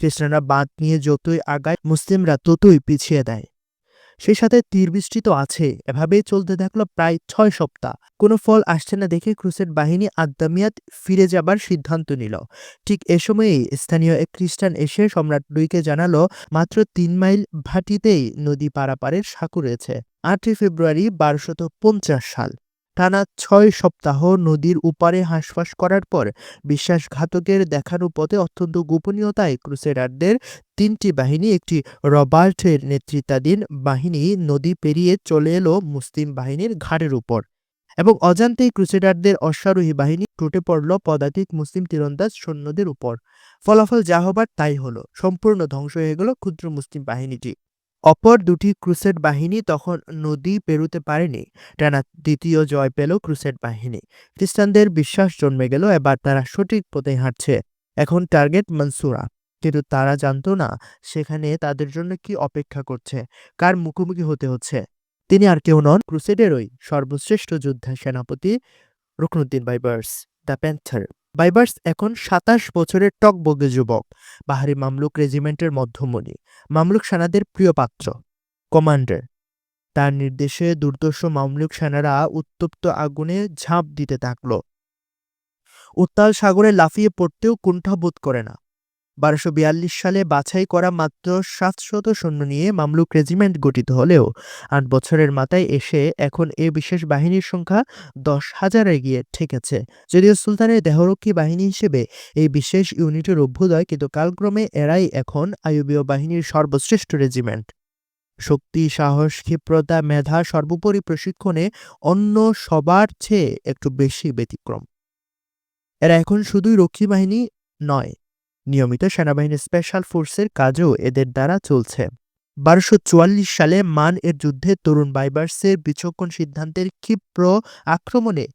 খ্রিস্টানরা বাঁধ নিয়ে যতই আগায়, মুসলিমরা ততই পিছিয়ে দেয়। সেই সাথে তীর বৃষ্টি তো আছে, এভাবেই চলতে থাকল প্রায় ছয় সপ্তাহ। কোনো ফল আসছে না দেখে ক্রুসেড বাহিনী আদ্দামিয়াত ফিরে যাবার সিদ্ধান্ত নিল। ঠিক এ সময়েই স্থানীয় এক খ্রিস্টান এসে সম্রাট লুইকে জানালো, মাত্র তিন মাইল ভাটিতেই নদী পারাপারের সাঁকু রয়েছে। আটই ফেব্রুয়ারি বারোশত পঞ্চাশ সাল। টানা ছয় সপ্তাহ নদীর উপারে হাঁসফাঁস করার পর বিশ্বাসঘাতকের দেখানো পথে অত্যন্ত গোপনীয়তায় ক্রুসেডারদের তিনটি বাহিনী একটি রবার্টের নেতৃত্বাধীন বাহিনী নদী পেরিয়ে চলে এলো মুসলিম বাহিনীর ঘাড়ের উপর। এবং অজান্তেই ক্রুসেডারদের অশ্বারোহী বাহিনী টুটে পড়ল পদাতিক মুসলিম তীরন্দাজ সৈন্যদের উপর। ফলাফল যা হবার তাই হলো, সম্পূর্ণ ধ্বংস হয়ে গেল ক্ষুদ্র মুসলিম বাহিনীটি। অপর দুটি ক্রুসেড বাহিনী তখন নদী পেরুতে পারেনি। টানা দ্বিতীয় জয় পেল ক্রুসেড বাহিনী। খ্রিস্টানদের বিশ্বাস জন্মে গেল, এবার তারা সঠিক পথে হাঁটছে। এখন টার্গেট মনসুরা। কিন্তু তারা জানতো না, সেখানে তাদের জন্য কি অপেক্ষা করছে, কার মুখোমুখি হতে হচ্ছে। তিনি আর কেউ নন, ক্রুসেডেরই সর্বশ্রেষ্ঠ যোদ্ধা সেনাপতি Ruknuddin Baybars, the panther. Baybars এখন সাতাশ বছরের টকবগে যুবক, বাহারি মামলুক রেজিমেন্টের মধ্যমণি, মামলুক সেনাদের প্রিয় পাত্র, কমান্ডার। তার নির্দেশে দুর্দর্শ মামলুক সেনারা উত্তপ্ত আগুনে ঝাঁপ দিতে থাকল। উত্তাল সাগরে লাফিয়ে পড়তেও কুণ্ঠাবোধ করে না। বারোশো বিয়াল্লিশ সালে বাছাই করা মাত্র সাতশত সৈন্য নিয়ে মামলুক রেজিমেন্ট গঠিত হলেও আট বছরের মাথায় এসে এখন এ বিশেষ বাহিনীর সংখ্যা দশ হাজারে গিয়ে ঠেকেছে। যদিও সুলতানের দেহরক্ষী বাহিনী হিসেবে এই বিশেষ ইউনিটের অভ্যুদয়, কিন্তু কালক্রমে এরাই এখন আইয়ুবীয় বাহিনীর সর্বশ্রেষ্ঠ রেজিমেন্ট। শক্তি, সাহস, ক্ষিপ্রতা, মেধা সর্বোপরি প্রশিক্ষণে অন্য সবার চেয়ে একটু বেশি ব্যতিক্রম। এরা এখন শুধুই রক্ষী বাহিনী নয় নিয়মিত সেনাবাহিনীর স্পেশাল ফোর্সের কাজও এদের দ্বারা চলছে। বারোশো চুয়াল্লিশ সালে মান এর যুদ্ধে তরুণ বাইবার্সের বিচক্ষণ সিদ্ধান্তের ক্ষিপ্র আক্রমণে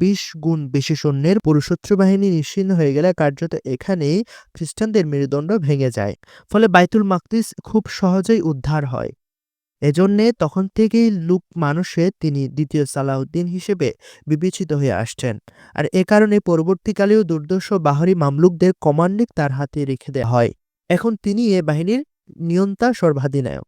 বিশ গুণ বেশি সৈন্যের পুরুষত্র বাহিনী নিশ্চিন্ন হয়ে গেলে কার্যত এখানেই খ্রিস্টানদের মেরুদণ্ড ভেঙে যায়। ফলে বাইতুল মাকদিস খুব সহজেই উদ্ধার হয়। এজন্যে তখন থেকেই লুক মানুষে তিনি দ্বিতীয় সালাউদ্দিন হিসেবে বিবেচিত হয়ে আসছেন। আর এ কারণে পরবর্তীকালেও দুর্দর্শ বাহারি মামলুকদের কমান্ডিং তার হাতে রেখে দেওয়া হয়। এখন তিনি এ বাহিনীর নিয়ন্তা সর্বাধিনায়ক।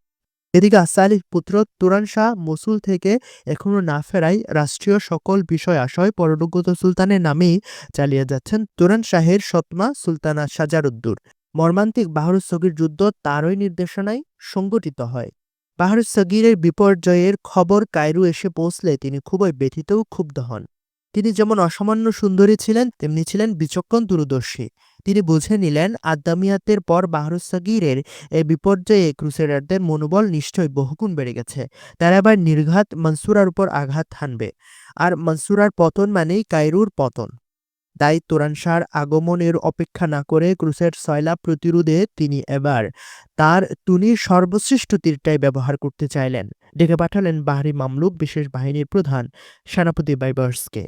এদিকে আসালির পুত্র তুরান শাহ মসুল থেকে এখনও না ফেরাই রাষ্ট্রীয় সকল বিষয় আশয় পরলোকগত সুলতানের নামেই চালিয়ে যাচ্ছেন তুরান শাহের সৎমা সুলতানা সাজারুদ্দুর। মর্মান্তিক বাহরুস সগির যুদ্ধ তারই নির্দেশনায় সংগঠিত হয়। বাহারুস সগিরের বিপর্যয়ের খবর কায়রু এসে পৌঁছলে তিনি খুবই ব্যথিত ক্ষুব্ধ হন। তিনি যেমন অসামান্য সুন্দরী ছিলেন, তেমনি ছিলেন বিচক্ষণ দূরদর্শী। তিনি বুঝে নিলেন আদ্দামিয়াতের পর বাহরুস সগিরের এই বিপর্যয়ে ক্রুসেডারদের মনোবল নিশ্চয়ই বহুগুণ বেড়ে গেছে। তারা এবার নির্ঘাত মনসুরার উপর আঘাত হানবে। আর মনসুরার পতন মানেই কায়রুর পতন। তাই তোরানসার আগমনের অপেক্ষা না করে ক্রুসের সয়লা প্রতিরোধে তিনি এবার তার তুনি সর্বশ্রেষ্ঠ তীরটাই ব্যবহার করতে চাইলেন। ডেকে পাঠালেন বাহারি মামলুক, বিশেষ বাহিনীর প্রধান, সেনাপতি বাইবার্সকে।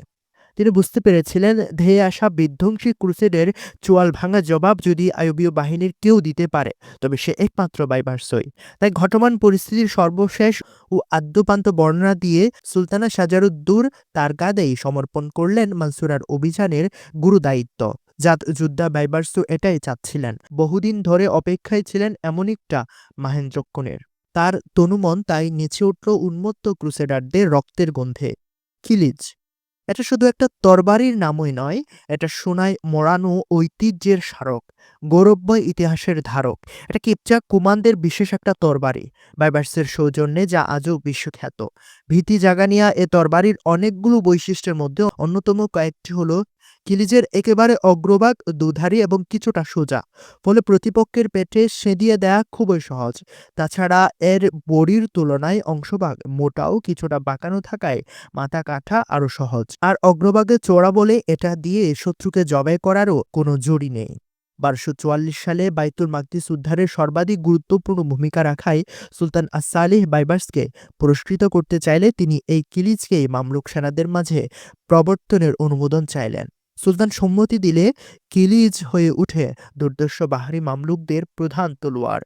তিনি বুঝতে পেরেছিলেন, ধেয়ে আসা বিধ্বংসী ক্রুসেডের চোয়াল ভাঙা জবাব যদি আয়বীয় বাহিনীর কেউ দিতে পারে, তবে সে একমাত্র বাইবার্সই তাই ঘটমান পরিস্থিতির সর্বশেষ ও আদ্যপান্ত বর্ণনা দিয়ে সুলতানা সাজারুদ্দুর তার গাদেই সমর্পণ করলেন মানসুরার অভিযানের গুরুদায়িত্ব। জাত যোদ্ধা বাইবার্সু এটাই চাচ্ছিলেন, বহুদিন ধরে অপেক্ষায় ছিলেন এমন একটা মাহেন্দ্রক্ষণের। তার তনুমন তাই নেচে উঠল উন্মত্ত ক্রুসেডারদের রক্তের গন্ধে। কিলিজ এটা শুধু একটা তরবারির নামই নয়, এটা সোনায় মোড়ানো ঐতিহ্যের স্মারক, গৌরবময় ইতিহাসের ধারক। এটা কিপচা কুমানদের বিশেষ একটা তরবারি, বাইবার্সের সৌজন্যে যা আজও বিশ্বখ্যাত। ভীতি জাগানিয়া এ তরবারির অনেকগুলো বৈশিষ্ট্যের মধ্যে অন্যতম কয়েকটি হলো কিলিজের একেবারে অগ্রভাগ, দুধারী এবং কিছুটা সোজা, ফলে প্রতিপক্ষের পেটে সেঁধিয়ে দেয়া খুবই সহজ। তাছাড়া এর বড়ির তুলনায় অংশভাগ মোটাও কিছুটা বাঁকানো থাকায় মাথা কাটা আরও সহজ। আর অগ্রভাগে চোরা বলে এটা দিয়ে শত্রুকে জবাই করারও কোনো জড়ি নেই। বারোশো চুয়াল্লিশ সালে বাইতুল মাকদিস উদ্ধারের সর্বাধিক গুরুত্বপূর্ণ ভূমিকা রাখায় সুলতান আসালিহ বাইবার্সকে পুরস্কৃত করতে চাইলে তিনি এই কিলিজকেই মামলুক সেনাদের মাঝে প্রবর্তনের অনুমোদন চাইলেন। সুলতান সম্মতি দিলে কিলিজ হয়ে উঠে দুর্দর্শ বাহারি মামলুকদের প্রধান তলোয়ার,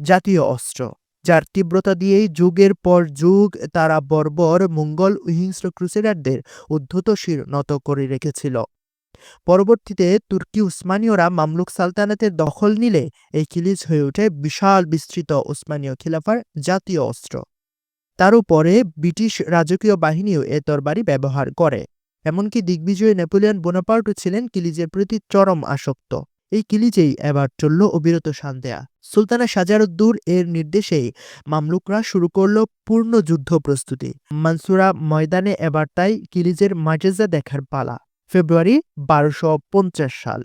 জাতীয় অস্ত্র, যার তীব্রতা দিয়েই যুগের পর যুগ তারা বর্বর মঙ্গল ও হিংস্র ক্রুসেডারদের উদ্ধত নত করে রেখেছিল। পরবর্তীতে তুর্কি উসমানীয়রা মামলুক সালতানাতের দখল নিলে এই কিলিজ হয়ে ওঠে বিশাল বিস্তৃত উসমানীয় খিলাফার জাতীয় অস্ত্র। তার উপরে ব্রিটিশ রাজকীয় বাহিনীও এ তরবারি ব্যবহার করে। এমনকি দিগ্বিজয়ী নেপোলিয়ন বোনাপার্টও ছিলেন কিলিজের প্রতি চরম আসক্ত। এই কিলিজেই এবার চলল অবিরত সান্দেয়া। সুলতানা সাজারুদ্দুর এর নির্দেশেই মামলুকরা শুরু করল পূর্ণ যুদ্ধ প্রস্তুতি। মানসুরা ময়দানে এবার তাই কিলিজের মাজেজা দেখার পালা। ফেব্রুয়ারি বারোশো সাল।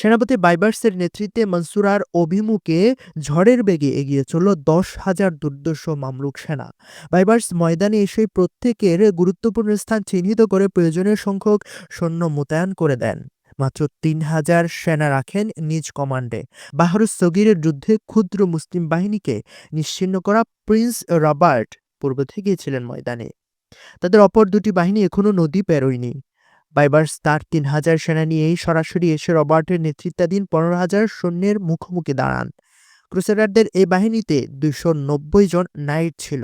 সেনাপতি বাইবার্সের নেতৃত্বে মনসুরার অভিমুখে ঝড়ের বেগে এগিয়ে চলল দশ হাজার দুর্দশ মামলুক সেনা। বাইবার্স ময়দানে এসে প্রত্যেকের গুরুত্বপূর্ণ স্থান চিহ্নিত করে প্রয়োজনীয় সংখ্যক সৈন্য মোতায়েন করে দেন। মাত্র তিন হাজার সেনা রাখেন নিজ কমান্ডে। বাহারুস সগিরের যুদ্ধে ক্ষুদ্র মুসলিম বাহিনীকে নিশ্চিহ্ন করা প্রিন্স রবার্ট পূর্ব থেকেই ছিলেন ময়দানে। তাদের অপর দুটি বাহিনী এখনও নদী পেরোয়নি। বাইবার্স তার তিন হাজার সেনা নিয়েই সরাসরি এসে রবার্টের নেতৃত্বাধীন পনেরো হাজার সৈন্যের মুখোমুখি দাঁড়ান। ক্রুসেডারদের এই বাহিনীতে দুইশো নব্বই জন নাইট ছিল।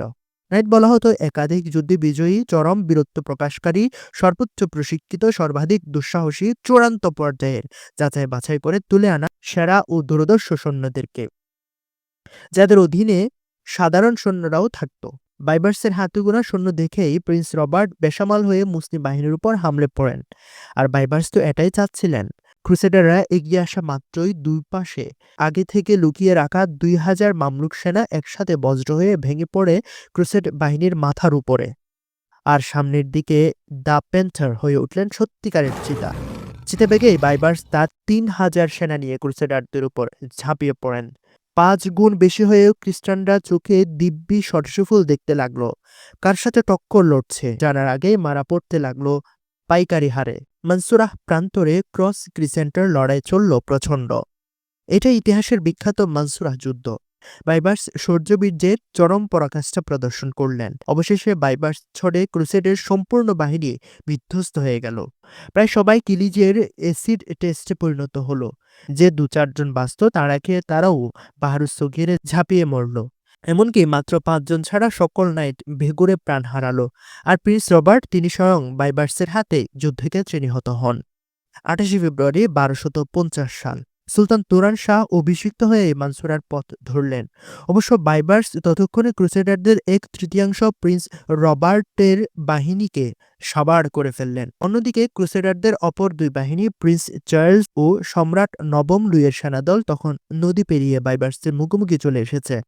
নাইট বলা হতো একাধিক যুদ্ধে বিজয়ী, চরম বীরত্ব প্রকাশকারী, সর্বোচ্চ প্রশিক্ষিত, সর্বাধিক দুঃসাহসী, চূড়ান্ত পর্যায়ের যাচাই বাছাই করে তুলে আনা সেরা ও দূরদর্শ সৈন্যদেরকে। যাদের অধীনে সাধারণ সৈন্যরাও থাকত। বাইবার্সের হাতুগোনা সৈন্য দেখেই প্রিন্স রবার্ট বেসামাল হয়ে মুসলিম বাহিনীর উপর হামলে পড়েন। আর বাইবার্স তো এটাই চাচ্ছিলেন, ক্রুসেডাররা এগিয়ে আসা মাত্রই দুই পাশে, আগে থেকে লুকিয়ে রাখা দুই হাজার মামলুক সেনা একসাথে বজ্র হয়ে ভেঙে পড়ে ক্রুসেড বাহিনীর মাথার উপরে। আর সামনের দিকে দ্য প্যান্থার হয়ে উঠলেন সত্যিকারের চিতা। চিতে বেগেই বাইবার্স তার তিন হাজার সেনা নিয়ে ক্রুসেডারদের উপর ঝাঁপিয়ে পড়েন। পাঁচ গুণ বেশি হয়েও খ্রিস্টানরা চোখে দিব্যি সরসফুল দেখতে লাগল। কার সাথে টক্কর লড়ছে? জানার আগে মারা পড়তে লাগল পাইকারি হারে। মনসুরাহ প্রান্তরে ক্রস ক্রিসেন্টার লড়াই চলল প্রচণ্ড। এটা ইতিহাসের বিখ্যাত মনসুরাহ যুদ্ধ। বাইবার্স সৌর্যবীর্যের চরম পরাকাষ্ঠা প্রদর্শন করলেন। অবশেষে বাইবার্স ছড়ে ক্রুসেডের সম্পূর্ণ বাহিনী বিধ্বস্ত হয়ে গেল। প্রায় সবাই কিলিজের এসিড টেস্টে পরিণত হলো। যে দু চারজন বাঁচত তারাকে তারাও বাহারুস ঘিরে ঝাঁপিয়ে মরল। এমনকি মাত্র পাঁচজন ছাড়া সকল নাইট ভেগুরে প্রাণ হারালো। আর প্রিন্স রবার্ট, তিনি স্বয়ং বাইবার্সের হাতে যুদ্ধক্ষেত্রে নিহত হন। আঠাশে ফেব্রুয়ারি বারোশত পঞ্চাশ সাল। সুলতান তুরান শাহ অভিষিক্ত হয়ে মানসুরার পথ ধরলেন। অবশ্য বাইবার্স ততক্ষণে ক্রুসেডারদের এক তৃতীয়াংশ প্রিন্স রবার্টের বাহিনীকে সাবার করে ফেললেন। অন্যদিকে ক্রুসেডারদের অপর দুই বাহিনী, প্রিন্স চার্লস ও সম্রাট নবম লুইয়ের সেনাদল, তখন নদী পেরিয়ে বাইবার্সের মুখোমুখি চলে এসেছে।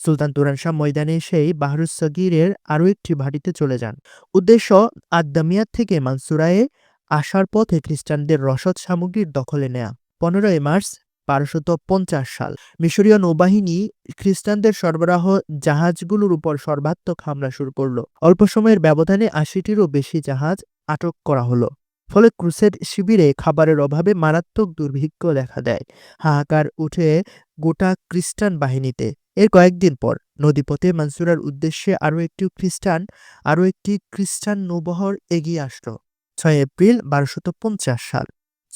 সুলতান তুরান শাহ ময়দানে এসেই বাহরুসগিরের আরও একটি ভাটিতে চলে যান। উদ্দেশ্য, আদামিয়াত থেকে মানসুরায়ে আসার পথে খ্রিস্টানদের রসদ সামগ্রীর দখলে নেয়া। পনেরোই মার্চ বারোশত পঞ্চাশ সাল। মিশরীয় নৌবাহিনী খ্রিস্টানদের সরবরাহ জাহাজগুলোর উপর সর্বাত্মক হামলা শুরু করল। অল্প সময়ের ব্যবধানে আশিটিরও বেশি জাহাজ আটক করা হলো। ফলে ক্রুসের শিবিরে খাবারের অভাবে মারাত্মক দুর্ভিক্ষ দেখা দেয়। হাহাকার উঠে গোটা খ্রিস্টান বাহিনীতে। এর কয়েকদিন পর নদীপথে মানসুরার উদ্দেশ্যে আরও একটি খ্রিস্টান, আরও একটি খ্রিস্টান নৌবহর এগিয়ে আসলো। ছয় এপ্রিল বারোশত পঞ্চাশ সাল।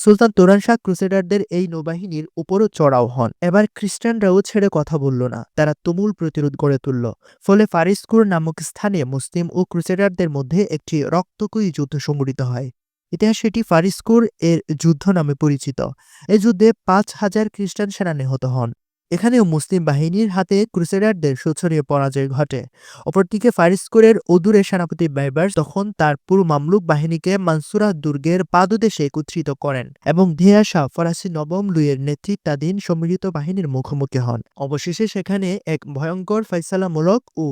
সুলতান তোরান শাহ ক্রুসেডারদের এই নৌবাহিনীর উপরও চড়াও হন। এবার খ্রিস্টানরাও ছেড়ে কথা বলল না। তারা তুমুল প্রতিরোধ গড়ে তুলল। ফলে ফারিসকুর নামক স্থানে মুসলিম ও ক্রুসেডারদের মধ্যে একটি রক্তকুই যুদ্ধ সংঘটিত হয়। ইতিহাসে এটি ফারিসকুর এর যুদ্ধ নামে পরিচিত। এই যুদ্ধে পাঁচ হাজার খ্রিস্টান সেনা নিহত হন। এখানেও মুসলিম বাহিনীর হাতে ক্রুসেডারদের শোচনীয় পরাজয় ঘটে। অপরদিকে ফারিস্কুরের অদূরে সেনাপতি বাইবার্স তখন তার পুরো মামলুক বাহিনীকে মানসুরা দুর্গের পাদদেশে একত্রিত করেন এবং ধেয়ে আসা ফরাসি নবম লুইয়ের নেতৃত্বাধীন সম্মিলিত বাহিনীর মুখোমুখি হন। অবশেষে সেখানে এক ভয়ঙ্কর ফয়সালামূলক ও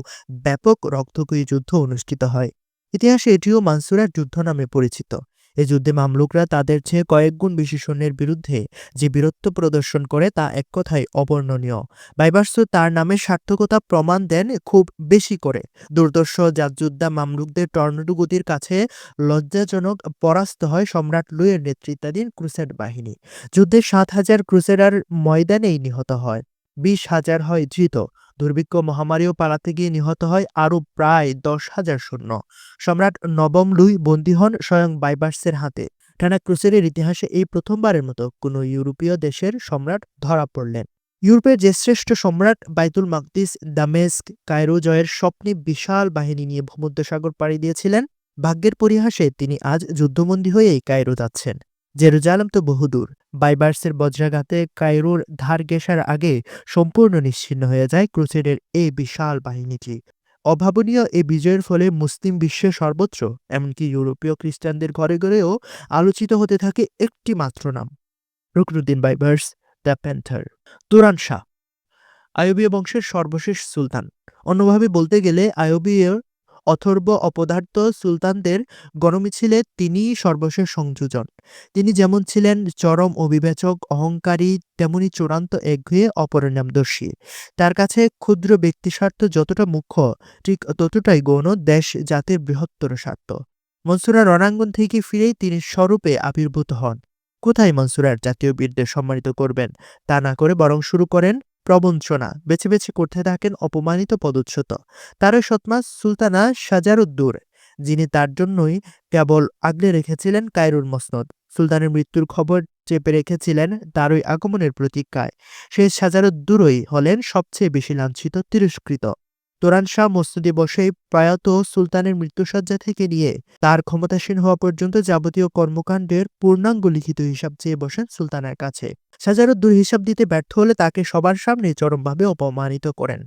ব্যাপক রক্তকয়ী যুদ্ধ অনুষ্ঠিত হয়। ইতিহাসে এটিও মানসুরার যুদ্ধ নামে পরিচিত। এ যুদ্ধে মামলুকরা তাদের চেয়ে কয়েকগুণ বেশি সৈন্যের বিরুদ্ধে যে বীরত্ব প্রদর্শন করে তা এক কথায় অবর্ণনীয়। বাইবার্স তার নামে সার্থকতা প্রমাণ দেন খুব বেশি করে। দুর্দর্শ জাতযোদ্ধা মামলুকদের টর্নেডো গতির কাছে লজ্জাজনক পরাস্ত হয় সম্রাট লুইয়ের নেতৃত্বাধীন ক্রুসেড বাহিনী। যুদ্ধে সাত হাজার ক্রুসেডার ময়দানেই নিহত হয়, বিশ হাজার হয় ধৃত। দুর্ভিক্ষ মহামারীও পালাতে গিয়ে নিহত হয় আরও প্রায় দশ হাজার সৈন্য। সম্রাট নবম লুই বন্দী হন স্বয়ং বাইবার্সের হাতে। টানা ক্রুসেডের ইতিহাসে এই প্রথমবারের মতো কোনো ইউরোপীয় দেশের সম্রাট ধরা পড়লেন। ইউরোপের যে শ্রেষ্ঠ সম্রাট বাইতুল মাকদিস দামেস্ক কায়রো জয়ের স্বপ্নে বিশাল বাহিনী নিয়ে ভূমধ্যসাগর পাড়ি দিয়েছিলেন। ভাগ্যের পরিহাসে তিনি আজ যুদ্ধবন্দী হয়েই কায়রো যাচ্ছেন। জেরুজালেম তো বহুদূর। বাইবার্সের বজ্রাঘাতে কায়রোর ধার ঘেঁষার আগে সম্পূর্ণ নিশ্চিহ্ন হয়ে যায় ক্রুসেডের এই বিশাল বাহিনীটি। অভাবনীয় এই বিজয়ের ফলে মুসলিম বিশ্বের সর্বত্র, এমনকি ইউরোপীয় খ্রিস্টানদের ঘরে ঘরেও আলোচিত হতে থাকে একটি মাত্র নাম। Ruknuddin Baibars, the panther. Turan Shah. আয়বীয় বংশের সর্বশেষ সুলতান। অন্যভাবে বলতে গেলে আয়বীয় অথর্ব অপদার্থ সুলতানদের গণমিছিলে তিনিই সর্বশেষ সংযোজন। তিনি যেমন ছিলেন চরম অবিবেচক, অহংকারী, তেমনি চূড়ান্ত একঘেয়ে অপরিণামদর্শী। তার কাছে ক্ষুদ্র ব্যক্তিস্বার্থ যতটা মুখ্য, ঠিক ততটাই গৌণ দেশ জাতির বৃহত্তর স্বার্থ। মনসুরা রণাঙ্গন থেকে ফিরেই তিনি স্বরূপে আবির্ভূত হন। কোথায় মনসুরার জাতীয় বীরদের সম্মানিত করবেন, তা না করে বরং শুরু করেন প্রবঞ্চনা, বেছে বেছে করতে থাকেন অপমানিত পদচ্যুত। তারই সৎমা সুলতানা সাজারুদ্দুর যিনি তার জন্যই কেবল আগলে রেখেছিলেন কায়রুল মসনদ। সুলতানের মৃত্যুর খবর চেপে রেখেছিলেন তারই আগমনের প্রতীক্ষায় সেই সাজারুদ্দুরই হলেন সবচেয়ে বেশি লাঞ্ছিত, তিরস্কৃত। তোরান শাহ মসনদে বসেই প্রয়াত সুলতানের মৃত্যুসজ্জা থেকে নিয়ে তার ক্ষমতাসীন হওয়া পর্যন্ত যাবতীয় কর্মকাণ্ডের পূর্ণাঙ্গ লিখিত হিসাব চেয়ে বসেন সুলতানের কাছে। সাজারুদ্দুর হিসাব দিতে ব্যর্থ হলে তাকে সবার সামনে চরমভাবে অপমানিত করেন।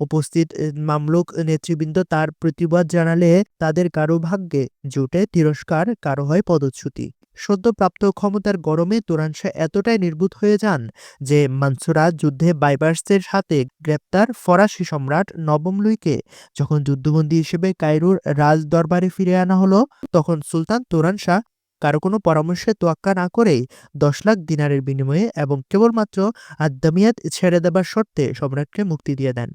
উপস্থিত মামলুক নেতৃবৃন্দ তার প্রতিবাদ জানালে তাদের কারও ভাগ্যে জুটে তিরস্কার, কারও হয় পদচ্যুতি। সদ্যপ্রাপ্ত ক্ষমতার গরমে তুরান শাহ এতটাই নির্বুত হয়ে যান যে মানসুরা যুদ্ধে বাইবার্সের সাথে গ্রেপ্তার ফরাসি সম্রাট নবম লুইকে। যখন যুদ্ধবন্দী হিসেবে কায়রুর রাজ দরবারে ফিরে আনা হলো, তখন সুলতান তুরান শাহ কারও কোনো পরামর্শে তোয়াক্কা না করেই দশ লাখ দিনারের বিনিময়ে এবং কেবলমাত্র আদ্দামিয়াত ছেড়ে দেবার শর্তে সম্রাটকে মুক্তি দিয়ে দেন।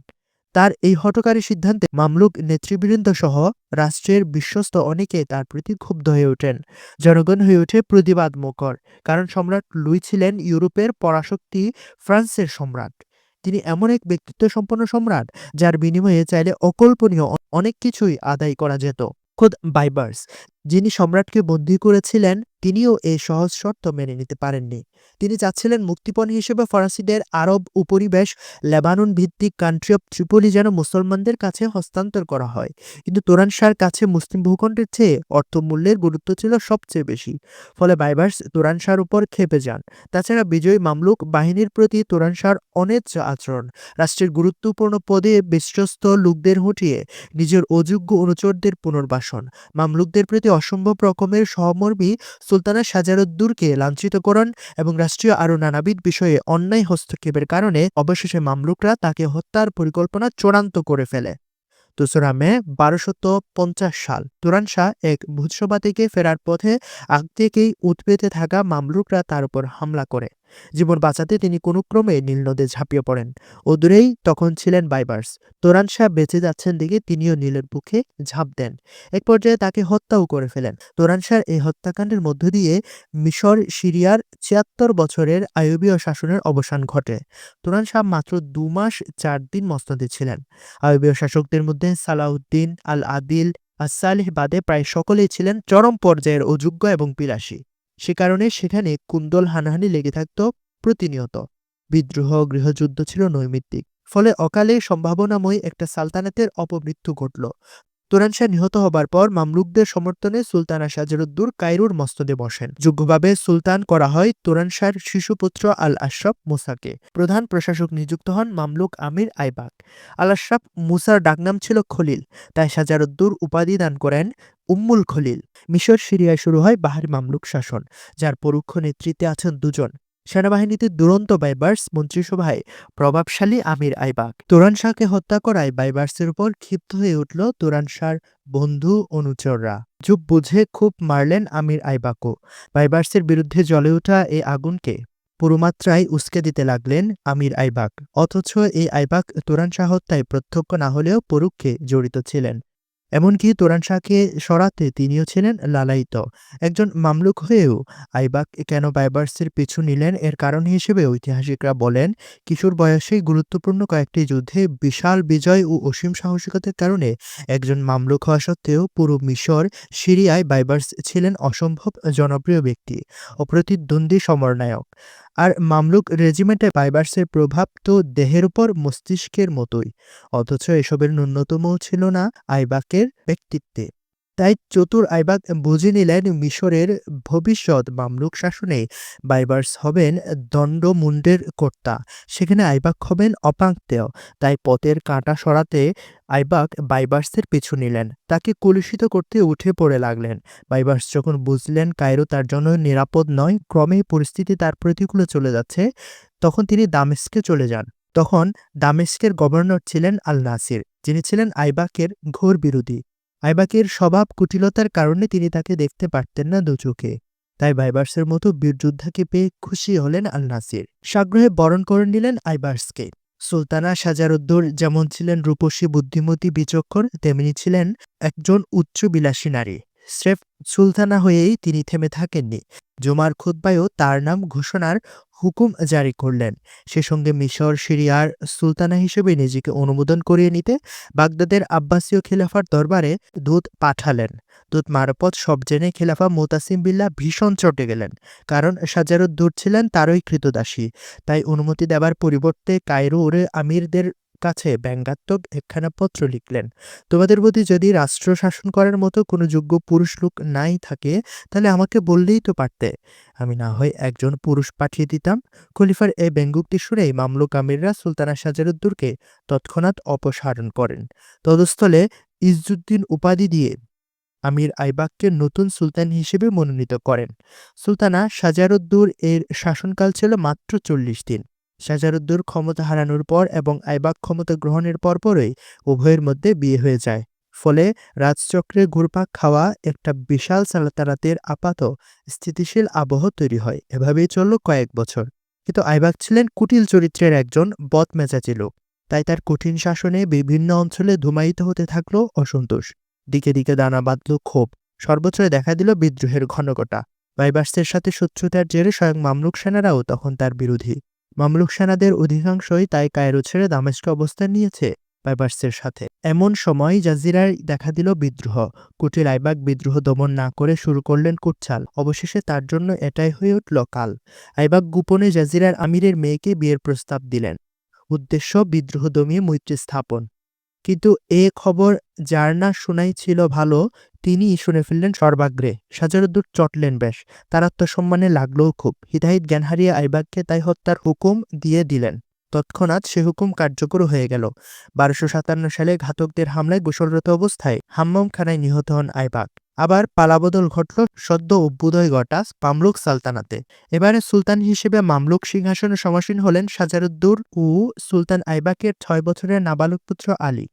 তার এই হঠকারী সিদ্ধান্তে মামলুক নেতৃবৃন্দ সহ রাষ্ট্রের বিশ্বস্ত অনেকে তার প্রতি ক্ষুব্ধ হয়ে ওঠেন। জনগণ হয়ে ওঠে প্রতিবাদ মুখর কারণ সম্রাট লুই ছিলেন ইউরোপের পরাশক্তি ফ্রান্সের সম্রাট। তিনি এমন এক ব্যক্তিত্ব সম্পন্ন সম্রাট, যার বিনিময়ে চাইলে অকল্পনীয় অনেক কিছুই আদায় করা যেত। খোদ বাইবার্স, যিনি সম্রাটকে বন্দী করেছিলেন তিনিও এই সহজ শর্ত মেনে নিতে পারেননি। তিনি চাচ্ছিলেন মুক্তিপণ হিসেবে ফরাসিদের আরব উপনিবেশ, লেবানন ভিত্তিক কান্ট্রি অফ ত্রিপলি যেন মুসলমানদের কাছে হস্তান্তর করা হয়। কিন্তু তোরান শাহর কাছে মুসলিম ভূখণ্ডের চেয়ে অর্থমূল্যের গুরুত্ব ছিল সবচেয়ে বেশি। ফলে বাইবার্স তোরান শাহর উপর খেপে যান। তাছাড়া বিজয়ী মামলুক বাহিনীর প্রতি তোরান শাহর অনেচ্ছ আচরণ। রাষ্ট্রের গুরুত্বপূর্ণ পদে বিশ্বস্ত লোকদের হটিয়ে নিজের অযোগ্য অনুচরদের পুনর্বাসন। মামলুকদের প্রতি অসম্ভব রকমের সহমর্মী সুলতানা সাজারুদ্দুরকে লাঞ্ছিতকরণ এবং রাষ্ট্রীয় আরও নানাবিধ বিষয়ে অন্যায় হস্তক্ষেপের কারণে অবশেষে মামলুকরা তাকে হত্যার পরিকল্পনা চূড়ান্ত করে ফেলে। দোসরা মে, বারোশত পঞ্চাশ সাল। তুরান শাহ এক ভূতসভা থেকে ফেরার পথে আগ থেকেই উৎপেতে থাকা মামলুকরা তার উপর হামলা করে। জীবন বাঁচাতে তিনি কোনো ক্রমে নীলনদে ঝাঁপিয়ে পড়েন। ও দূরেই তখন ছিলেন বাইবার্স। তোরান শাহ বেঁচে যাচ্ছেন দেখে তিনিও নীলের বুকে ঝাঁপ দেন। এক পর্যায়ে তাকে হত্যাও করে ফেলেন। তোরান শাহর এই হত্যাকাণ্ডের মধ্য দিয়ে মিশর, সিরিয়ার ছিয়াত্তর বছরের আইয়ুবীয় শাসনের অবসান ঘটে। তোরান শাহ মাত্র দু মাস চার দিন মসনদে ছিলেন। আয়বীয় শাসকদের মধ্যে সালাউদ্দিন আল আদিল আসালিহ বাদে প্রায় সকলেই ছিলেন চরম পর্যায়ের অযোগ্য এবং বিলাসী। সে কারণে সেখানে কুন্দল হানাহানি লেগে থাকত প্রতিনিয়ত। বিদ্রোহ গৃহযুদ্ধ ছিল নৈমিত্তিক, ফলে অকালে সম্ভাবনাময় একটা সালতানাতের অপমৃত্যু ঘটল। তুরান শাহ নিহত হবার পর মামলুকদের সমর্থনে সুলতানা সাজরুদ্দুর কায়রুর মসনদে বসেন। যোগ্যভাবে সুলতান করা হয় তুরান শাহর শিশুপুত্র আল আশরাফ মুসাকে। প্রধান প্রশাসক নিযুক্ত হন মামলুক আমির আইবাক। আল আশরাফ মুসার ডাকনাম ছিল খলিল, তাই সাজারুদ্দুর উপাধি দান করেন উম্মুল খলিল। মিশর সিরিয়ায় শুরু হয় বাহারি মামলুক শাসন, যার পরোক্ষ নেতৃত্বে আছেন দুজন। সেনাবাহিনীতে দুরন্ত বাইবার্স মন্ত্রিসভায় প্রভাবশালী আমির আইবাক। তোরান শাহকে হত্যা করায় বাইবার্সের উপর ক্ষিপ্ত হয়ে উঠল তুরান শাহর বন্ধু অনুচররা। যুগ বুঝে খুব মারলেন আমির আইবাকও। বাইবার্সের বিরুদ্ধে জ্বলে ওঠা এই আগুনকে পুরোমাত্রায় উস্কে দিতে লাগলেন আমির আইবাক। অথচ এই আইবাক তুরান শাহ হত্যায় প্রত্যক্ষ না হলেও পরুক্ষে জড়িত ছিলেন। এমনকি তোরান শাহকে সরাতে তিনিও ছিলেন লালায়িত। একজন মামলুক হয়েও আইবাক কেন বাইবার্সের পিছু নিলেন এর কারণ হিসেবে ঐতিহাসিকরা বলেন, কিশোর বয়সেই গুরুত্বপূর্ণ কয়েকটি যুদ্ধে বিশাল বিজয় ও অসীম সাহসিকতার কারণে একজন মামলুক হওয়া সত্ত্বেও পুরো মিশর সিরিয়ায় বাইবার্স ছিলেন অসম্ভব জনপ্রিয় ব্যক্তি ও প্রতিদ্বন্দ্বী সমরনায়ক। আর মামলুক রেজিমেন্টে বাইবার্সের প্রভাব তো দেহের উপর মস্তিষ্কের মতোই, অথচ এসবের ন্যূনতমও ছিল না আইবাকের ব্যক্তিত্বে। তাই চতুর আইবাক বুঝে নিলেন মিশরের ভবিষ্যৎ মামলুক শাসনে বাইবার্স হবেন দণ্ডমুণ্ডের কর্তা। সেখানে আইবাক হবেন অপাঙ্ক্তেয় তাই পথের কাঁটা সরাতে আইবাক বাইবার্সের পিছু নিলেন। তাকে কলুষিত করতে উঠে পড়ে লাগলেন। বাইবার্স যখন বুঝলেন কায়রো তার জন্য নিরাপদ নয়, ক্রমেই পরিস্থিতি তার প্রতিকূলে চলে যাচ্ছে, তখন তিনি দামেস্কে চলে যান। তখন দামেস্কের গভর্নর ছিলেন আল নাসির যিনি ছিলেন আইবাকের ঘোর বিরোধী। আইবাকের স্বভাব কুটিলতার কারণে তিনি তাকে দেখতে পারতেন না দুচোখে তাই বাইবার্সের মতো বীরযোদ্ধাকে পেয়ে খুশি হলেন আল নাসির সাগ্রহে বরণ করে নিলেন আইবার্সকে। সুলতানা সাজারুদ্দৌর যেমন ছিলেন রূপসী বুদ্ধিমতী বিচক্ষণ, তেমনি ছিলেন একজন উচ্চ বিলাসী নারী। স্রেফ সুলতানা হয়েই তিনি থেমে থাকেননি। জুমার খুদ্বায়ও তার নাম ঘোষণার হুকুম জারি করলেন। সে সঙ্গে মিশর, সিরিয়ার সুলতানা হিসেবে নিজেকে অনুমোদন করিয়ে নিতে বাগদাদের আব্বাসীয় খিলাফার দরবারে দূত পাঠালেন। দূত মারপথ সব জেনে খিলাফা মোতাসিম বিল্লা ভীষণ চটে গেলেন। কারণ সাজারুদ্দৌর ছিলেন তারই কৃতদাসী। তাই অনুমতি দেবার পরিবর্তে কায়রোর আমিরদের কাছে ব্যঙ্গাত্মক একখানা পত্র লিখলেন। তোমাদের প্রতি যদি রাষ্ট্র শাসন করার মতো কোনো যোগ্য পুরুষ লোক নাই থাকে, তাহলে আমাকে বললেই তো পারতে। আমি না হয় একজন পুরুষ পাঠিয়ে দিতাম। খলিফার এই ব্যঙ্গুক্তি শুনেই মামলুক আমিররা সুলতানা সাজারুদ্দৌরকে তৎক্ষণাৎ অপসারণ করেন। তদস্থলে ইজ্জুদ্দিন উপাধি দিয়ে আমির আইবাককে নতুন সুলতান হিসেবে মনোনীত করেন। সুলতানা সাজারুদ্দৌর এর শাসনকাল ছিল মাত্র চল্লিশ দিন। সাজারুদ্দৌর ক্ষমতা হারানোর পর এবং আইবাক ক্ষমতা গ্রহণের পরপরই উভয়ের মধ্যে বিয়ে হয়ে যায়। ফলে রাজচক্রে ঘুরপাক খাওয়া একটা বিশাল সালতানাতের আপাত স্থিতিশীল আবহ তৈরি হয়। এভাবেই চলল কয়েক বছর। কিন্তু আইবাক ছিলেন কুটিল চরিত্রের একজন বদমেজাজি লোক। তাই তার কঠিন শাসনে বিভিন্ন অঞ্চলে ধুমায়িত হতে থাকল অসন্তোষ। দিকে দিকে দানা বাঁধল ক্ষোভ। সর্বত্র দেখা দিল বিদ্রোহের ঘনকটা। বাইবার্সের সাথে শত্রুতার জেরে স্বয়ং মামলুক সেনারাও তখন তার বিরোধী। মামলুক সেনাদের অধিকাংশই তাই কায়রো ছেড়ে দামেস্কে অবস্থান নিয়েছে বাইবার্সের সাথে। এমন সময় জাজিরায় দেখা দিল বিদ্রোহ। কুটিল আইবাক বিদ্রোহ দমন না করে শুরু করলেন কুটছাল। অবশেষে তার জন্য এটাই হয়ে উঠল কাল। আইবাক গোপনে জাজিরার আমিরের মেয়েকে বিয়ের প্রস্তাব দিলেন। উদ্দেশ্য বিদ্রোহ দমিয়ে মৈত্রী স্থাপন। কিন্তু এ খবর যার না শোনাই ছিল ভালো তিনি শুনে ফেললেন সর্বাগ্রে। সাজারুদ্দুর চটলেন বেশ, তার আত্মসম্মানে লাগলেও খুব। হিতাহিত জ্ঞান হারিয়ে আইবাককে তাই হত্যার হুকুম দিয়ে দিলেন। তৎক্ষণাৎ সে হুকুম কার্যকর হয়ে গেল। বারোশো সাতান্ন সালে ঘাতকদের হামলায় গোসলরত অবস্থায় হাম্মম খানায় নিহত হন আইবাক। আবার পালাবদল ঘটল সদ্য অভ্যুদয় ঘটা মামলুক সালতানাতে। এবারে সুলতান হিসেবে মামলুক সিংহাসনে সমাসীন হলেন সাজারুদ্দৌর ও সুলতান আইবাকের ছয় বছরের নাবালক পুত্র আলী।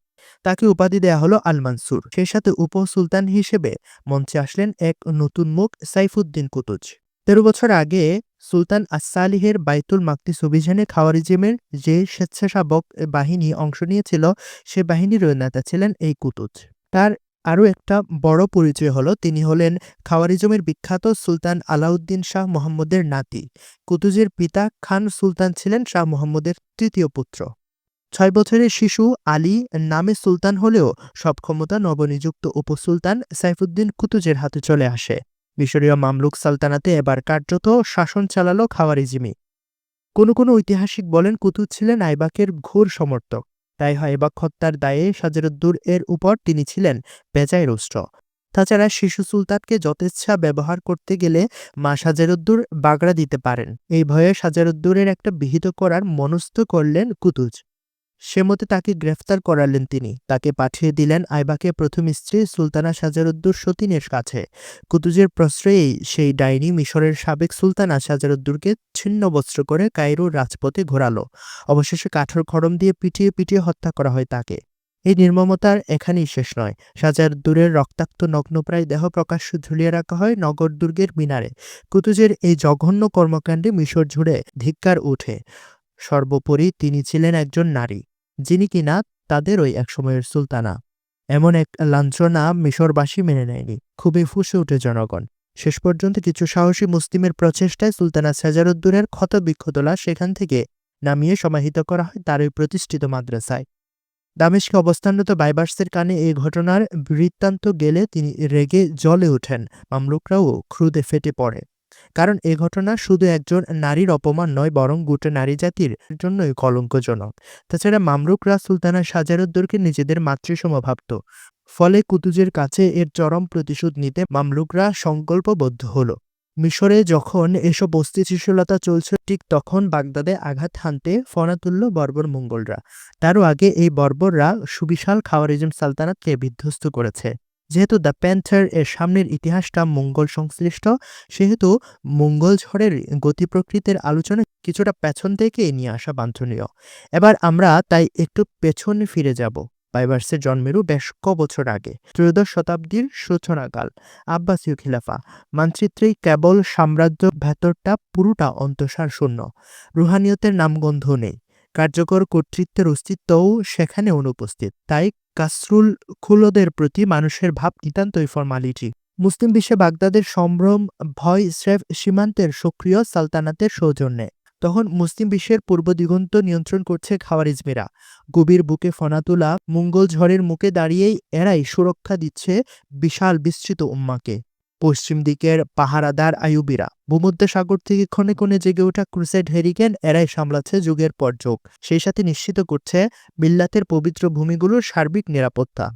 তাকে উপাধি দেয়া হলো আল মানসুর সেই সাথে উপ সুলতান হিসেবে মঞ্চে আসলেন এক নতুন মুখ সাইফুদ্দিন কুতুজ। তেরো বছর আগে সুলতান আসালিহের বাইতুল মাকদিস অভিযানে খাওয়ারিজিমের যে স্বেচ্ছাসেবক বাহিনী অংশ নিয়েছিল, সে বাহিনীর নেতা ছিলেন এই কুতুজ। তার আরও একটা বড় পরিচয় হলো, তিনি হলেন খাওয়ারিজমের বিখ্যাত সুলতান আলাউদ্দিন শাহ মোহাম্মদের নাতি। কুতুজের পিতা খান সুলতান ছিলেন শাহ মোহাম্মদের তৃতীয় পুত্র। ছয় বছরের শিশু আলী নামে সুলতান হলেও সব ক্ষমতা নবনিযুক্ত উপসুলতান সাইফুদ্দিন কুতুজের হাতে চলে আসে। মিশরীয় মামলুক সালতানাতে এবার কার্যত শাসন চালালো খাওয়ারিজিমি কোনো কোনো ঐতিহাসিক বলেন কুতুজ ছিলেন আইবাকের ঘোর সমর্থক। তাই হয় আইবাক হত্যার দায়ে সাজেরুদ্দুর এর উপর তিনি ছিলেন বেজায় রুষ্ট তাছাড়া শিশু সুলতানকে যথেচ্ছা ব্যবহার করতে গেলে মা সাজেরুদ্দুর বাগড়া দিতে পারেন। এই ভয়ে সাজেরুদ্দুরের একটা বিহিত করার মনস্থ করলেন কুতুজ। সে মতে তাকে গ্রেফতার করালেন তিনি। তাকে পাঠিয়ে দিলেন আইবাকে প্রথম স্ত্রী সুলতানা সাজারুদ্দুর সতীনের কাছে। কুতুজের প্রশ্রয়েই সেই ডাইনি মিশরের সাবেক সুলতানা সাজারুদ্দুরকে ছিন্ন বস্ত্র করে কায়রোর রাজপথে ঘোরালো। অবশেষে কাঠর খড়ম দিয়ে পিটিয়ে পিটিয়ে হত্যা করা হয় তাকে। এই নির্মমতার এখানেই শেষ নয়। সাজার দূরের রক্তাক্ত নগ্নপ্রায় দেহ প্রকাশ্য ঝুলিয়ে রাখা হয় নগর দুর্গের মিনারে। কুতুজের এই জঘন্য কর্মকাণ্ডে মিশর জুড়ে ধিক্কার উঠে। সর্বোপরি তিনি ছিলেন একজন নারী, যিনি কিনা তাদেরই একসময়ের সুলতানা। এমন এক লাঞ্ছনা মিশরবাসী মেনে নেয়নি। খুবই ফুসে ওঠে জনগণ। শেষ পর্যন্ত কিছু সাহসী মুসলিমের প্রচেষ্টায় সুলতানা সাজারুদ্দুরের ক্ষত বিক্ষত লাশ সেখান থেকে নামিয়ে সমাহিত করা হয় তার ওই প্রতিষ্ঠিত মাদ্রাসায়। দামেশকে অবস্থানরত বাইবার্সের কানে এই ঘটনার বৃত্তান্ত গেলে তিনি রেগে জ্বলে ওঠেন। মামলুকরাও ক্রুদে ফেটে পড়ে। কারণ এ ঘটনা শুধু একজন নারীর অপমান নয়, বরং গোটা নারী জাতির জন্যই কলঙ্কজনক। তাছাড়া মামরুকরা সুলতানা সাজারুদ্দৌরকে নিজেদের মাতৃসম ভাবত ফলে কুতুজের কাছে এর চরম প্রতিশোধ নিতে মামলুকরা সংকল্পবদ্ধ হল। মিশরে যখন এসব অস্থিতিশীলতা চলছে, ঠিক তখন বাগদাদে আঘাত হানতে ফনা তুলল বর্বর মঙ্গলরা। তারও আগে এই বর্বররা সুবিশাল খাওয়ারিজম সালতানাতকে বিধ্বস্ত করেছে। যেহেতু দ্য প্যান্থার এর সামনের ইতিহাসটা মঙ্গল সংশ্লিষ্ট, সেহেতু মঙ্গল ঝড়ের গতি প্রকৃতির আলোচনা কিছুটা পেছন থেকে নিয়ে আসা বাঞ্ছনীয়। এবার আমরা তাই একটু পেছনে ফিরে যাব। বাইবার্সের জন্মেরও বেশ ক বছর আগে, ত্রয়োদশ শতাব্দীর সূচনাকাল, আব্বাসীয় খিলাফা। মানচিত্রেই কেবল সাম্রাজ্য ভেতরটা পুরোটা অন্তঃসার শূন্য। রুহানিয়তের নামগন্ধ নেই। কার্যকর কর্তৃত্বের অস্তিত্বও সেখানে অনুপস্থিত। তাই কাসরুল খুলদের প্রতি মানুষের ভাব নিতান্তই ফর্মালিটি। মুসলিম বিশ্বে বাগদাদের সম্ভ্রম, ভয়, স্রেফ সীমান্তের সক্রিয় সালতানাতের সৌজন্যে। তখন মুসলিম বিশ্বের পূর্ব দিগন্ত নিয়ন্ত্রণ করছে খাওয়ারিজমিরা। গভীর বুকে ফনা তোলা মঙ্গল ঝড়ের মুখে দাঁড়িয়েই এরাই সুরক্ষা দিচ্ছে বিশাল বিস্তৃত উম্মাকে। পশ্চিম দিকের পাহারাদার আয়ুবিরা ভূমধ্যসাগর থেকে ক্ষণে ক্ষণে জেগে ওঠা ক্রুসেড হেরিকেন এরাই সামলাচ্ছে যুগের পর যুগ। সেই সাথে নিশ্চিত করছে বিল্লাতের পবিত্র ভূমিগুলোর সার্বিক নিরাপত্তা।